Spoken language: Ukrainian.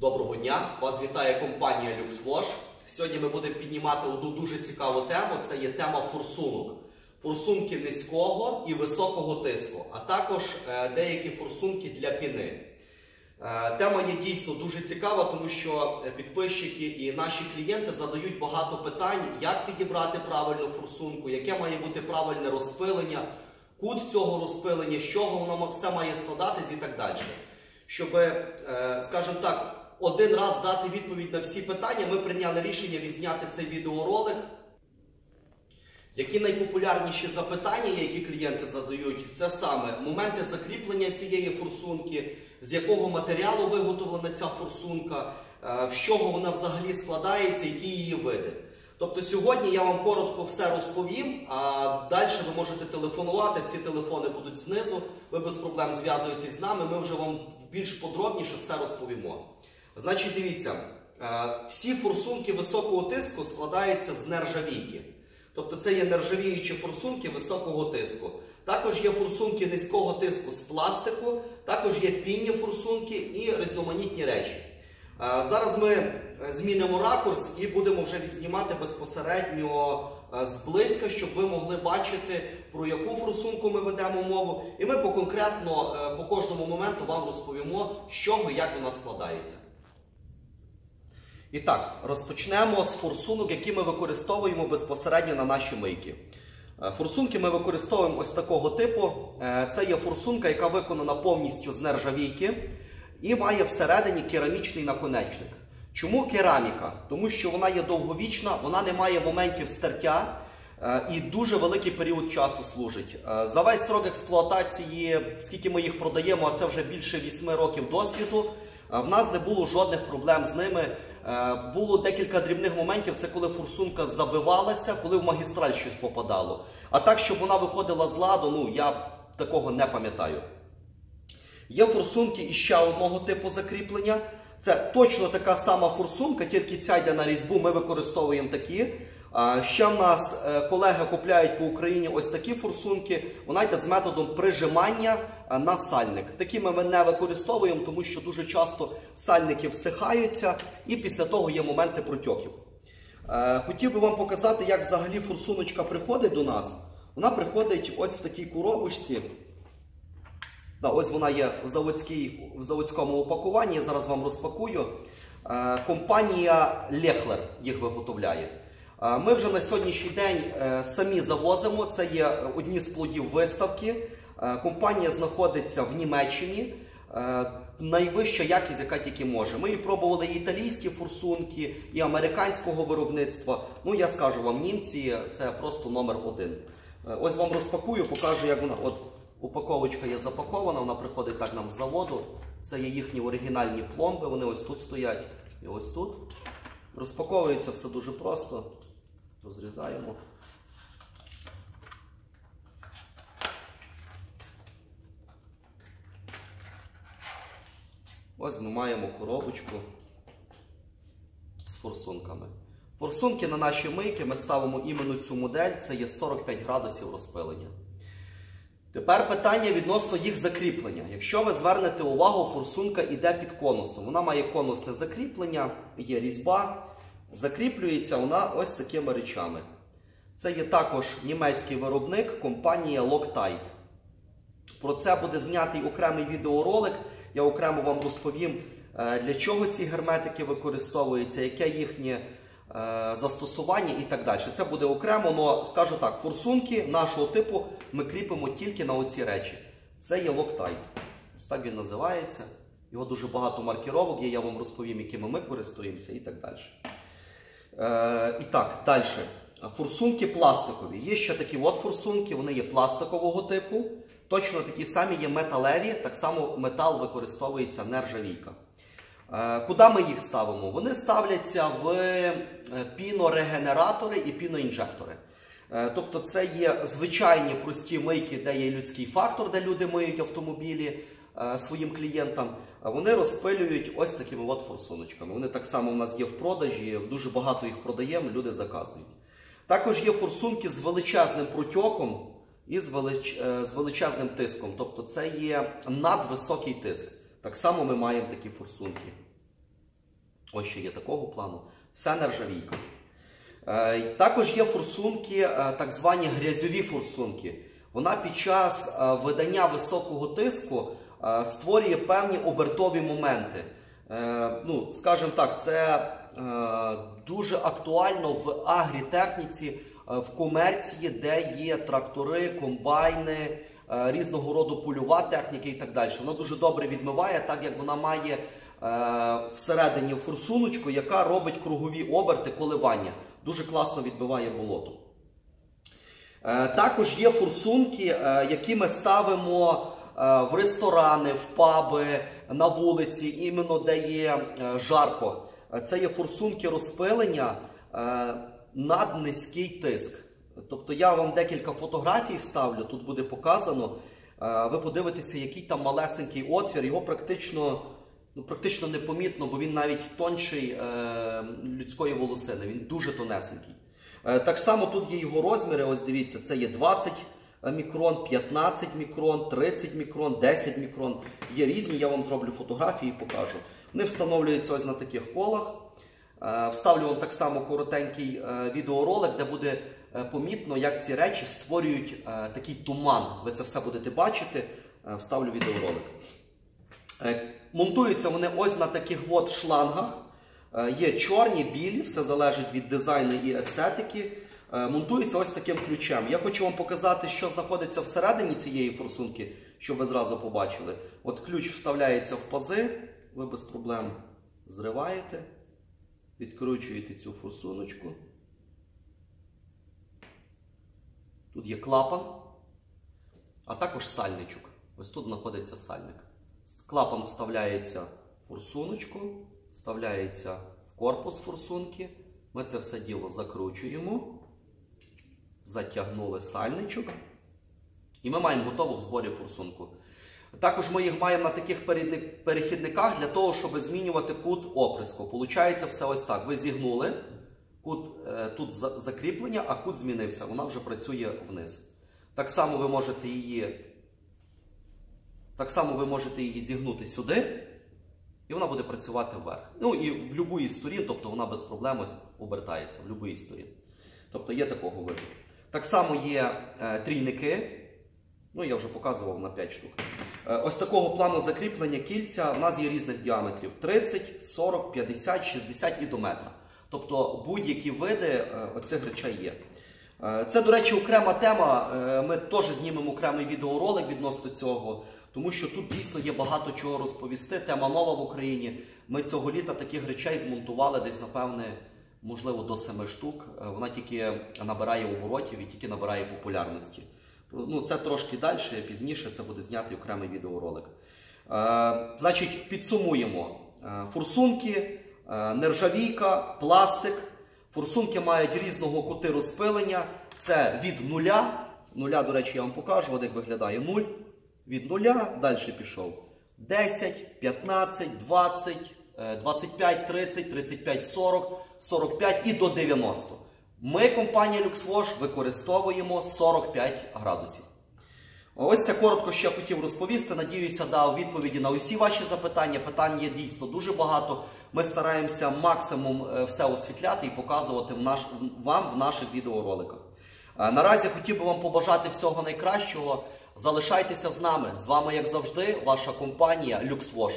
Доброго дня! Вас вітає компанія LuxWash. Сьогодні ми будемо піднімати одну дуже цікаву тему. Це є тема форсунок. Форсунки низького і високого тиску, а також е, деякі форсунки для піни. Е, Тема є дійсно дуже цікава, тому що підписчики і наші клієнти задають багато питань, як підібрати правильну форсунку, яке має бути правильне розпилення, кут цього розпилення, з чого воно все має складатись і так далі. Щоб, скажімо так, один раз дати відповідь на всі питання, ми прийняли рішення відзняти цей відеоролик. Які найпопулярніші запитання, які клієнти задають, це саме моменти закріплення цієї форсунки, з якого матеріалу виготовлена ця форсунка, е, з чого вона взагалі складається, які її види. Тобто сьогодні я вам коротко все розповім, а далі ви можете телефонувати, всі телефони будуть знизу, ви без проблем зв'язуєтесь з нами, ми вже вам більш подробніше все розповімо. Значить, дивіться, е, всі форсунки високого тиску складаються з нержавійки. Тобто це є нержавіючі форсунки високого тиску. Також є форсунки низького тиску з пластику, також є пінні форсунки і різноманітні речі. Е, зараз ми змінимо ракурс і будемо вже відзнімати безпосередньо е, зблизька, щоб ви могли бачити, про яку форсунку ми ведемо мову. І ми по конкретно по кожному моменту вам розповімо, з чого і як вона складається. І так, розпочнемо з форсунок, які ми використовуємо безпосередньо на наші мийки. Е, форсунки ми використовуємо ось такого типу. Е, це є форсунка, яка виконана повністю з нержавійки і має всередині керамічний наконечник. Чому кераміка? Тому що вона є довговічна, вона не має моментів стертя е, і дуже великий період часу служить. За весь срок експлуатації, скільки ми їх продаємо, а це вже більше 8 років досвіду. В нас не було жодних проблем з ними. Було декілька дрібних моментів, це коли форсунка забивалася, коли в магістраль щось попадало. А так, щоб вона виходила з ладу, ну я такого не пам'ятаю. Є форсунки іще одного типу закріплення. Це точно така сама форсунка, тільки ця йде на різьбу, ми використовуємо такі. Ще в нас е, колеги купляють по Україні ось такі форсунки. Вона йде з методом прижимання е, на сальник. Такі ми не використовуємо, тому що дуже часто сальники всихаються і після того є моменти протьоків. Е, хотів би вам показати, як взагалі форсуночка приходить до нас. Вона приходить ось в такій коробочці. Да, Ось вона є в, в заводському упакуванні. Я зараз вам розпакую. Компанія Lechler їх виготовляє. Ми вже на сьогоднішній день е, самі завозимо. Це є одні з плодів виставки. Е, компанія знаходиться в Німеччині. Е, найвища якість, яка тільки може. Ми і пробували і італійські форсунки, і американського виробництва. Ну, я скажу вам, німці це просто номер один. Ось вам розпакую, покажу, як вона. От упаковочка є запакована, вона приходить так нам з заводу. Це є їхні оригінальні пломби, вони ось тут стоять і ось тут. Розпаковується все дуже просто. Розрізаємо. Ось ми маємо коробочку з форсунками. Форсунки на наші мийки ми ставимо іменно цю модель, це є 45 градусів розпилення. Тепер питання відносно їх закріплення. Якщо ви звернете увагу, форсунка йде під конусом. Вона має конусне закріплення, є різьба. Закріплюється вона ось такими речами. Це є також німецький виробник компанія Loctite. Про це буде знятий окремий відеоролик. Я окремо вам розповім, е, для чого ці герметики використовуються, яке їхнє е, застосування і так далі. Це буде окремо, але скажу так, форсунки нашого типу ми кріпимо тільки на оці речі. Це є Loctite. Ось так він називається. Його дуже багато маркіровок є, я вам розповім, якими ми користуємося і так далі. Е, І так, далі. Форсунки пластикові. Є ще такі от форсунки, вони є пластикового типу. Точно такі самі є металеві, так само метал використовується нержавійка. Е, куди ми їх ставимо? Вони ставляться в е, пінорегенератори і піноінжектори. Е, тобто це є звичайні прості мийки, де є людський фактор, де люди миють автомобілі своїм клієнтам. Вони розпилюють ось такими от форсуночками. Вони так само у нас є в продажі, дуже багато їх продаємо, люди заказують. Також є форсунки з величезним протьоком і з, велич... з величезним тиском. Тобто це є надвисокий тиск. Так само ми маємо такі форсунки. Ось ще є такого плану. Все нержавійка. Е, Також є форсунки, е, так звані грязьові форсунки. Вона під час е, видання високого тиску е, створює певні обертові моменти. Е, Ну, скажімо так, це е, дуже актуально в агрітехніці, е, в комерції, де є трактори, комбайни, е, різного роду польова техніка і так далі. Вона дуже добре відмиває, так як вона має е, всередині форсуночку, яка робить кругові оберти коливання. Дуже класно відбиває болото. Е, Також є форсунки, е, які ми ставимо е, в ресторани, в паби, на вулиці, іменно де є е, жарко. Е, Це є форсунки розпилення е, над низький тиск. Тобто я вам декілька фотографій вставлю, тут буде показано. Е, Ви подивитеся, який там малесенький отвір, його практично, ну, практично непомітно, бо він навіть тонший е, людської волосини, він дуже тонесенький. Е, Так само тут є його розміри. Ось дивіться, це є 20 мікрон, 15 мікрон, 30 мікрон, 10 мікрон. Є різні, я вам зроблю фотографії і покажу. Вони встановлюються ось на таких колах. Е, Вставлю вам так само коротенький е, відеоролик, де буде е, помітно, як ці речі створюють такий туман. Ви це все будете бачити. Вставлю відеоролик. Монтуються вони ось на таких от шлангах. Є чорні, білі, все залежить від дизайну і естетики. Монтується ось таким ключем. Я хочу вам показати, що знаходиться всередині цієї форсунки, щоб ви зразу побачили. От ключ вставляється в пази, ви без проблем зриваєте, відкручуєте цю форсуночку. Тут є клапан, а також сальничок. Ось тут знаходиться сальник. Клапан вставляється в форсуночку, вставляється в корпус форсунки. Ми це все діло закручуємо, затягнули сальничок. І ми маємо готову в зборі форсунку. Також ми їх маємо на таких перехідниках для того, щоб змінювати кут оприску. Получається все ось так. Ви зігнули, кут е, тут закріплення, а кут змінився. Вона вже працює вниз. Так само ви можете її, так само ви можете її зігнути сюди, і вона буде працювати вверх. Ну і в будь-якій сторін, тобто вона без проблем ось обертається в будь-якій сторін. Тобто є такого виду. Так само є е, трійники. Ну, я вже показував на 5 штук. Е, Ось такого плану закріплення кільця у нас є різних діаметрів: 30, 40, 50, 60 і до метра. Тобто будь-які види е, оцих речей є. Е, Це, до речі, окрема тема. Ми теж знімемо окремий відеоролик відносно цього, тому що тут дійсно є багато чого розповісти. Тема нова в Україні. Ми цього літа таких речей змонтували десь, напевне, можливо, до 7 штук. Вона тільки набирає оборотів і тільки набирає популярності. Ну, це трошки далі, пізніше це буде знятий окремий відеоролик. Е, значить, підсумуємо: Е, форсунки, е, нержавійка, пластик. Форсунки мають різного кути розпилення. Це від нуля. Нуля, до речі, я вам покажу, от як виглядає нуль. Від нуля далі пішов 10, 15, 20, е, 25, 30, 35, 40, 45 і до 90. Ми, компанія LuxWash, використовуємо 45 градусів. Ось це коротко, я хотів розповісти. Надіюся, дав відповіді на усі ваші запитання. Питань є дійсно дуже багато. Ми стараємося максимум е, все освітляти і показувати в наш, вам в наших відеороликах. Е, Наразі хотів би вам побажати всього найкращого. Залишайтеся з нами. З вами, як завжди, ваша компанія LuxWash.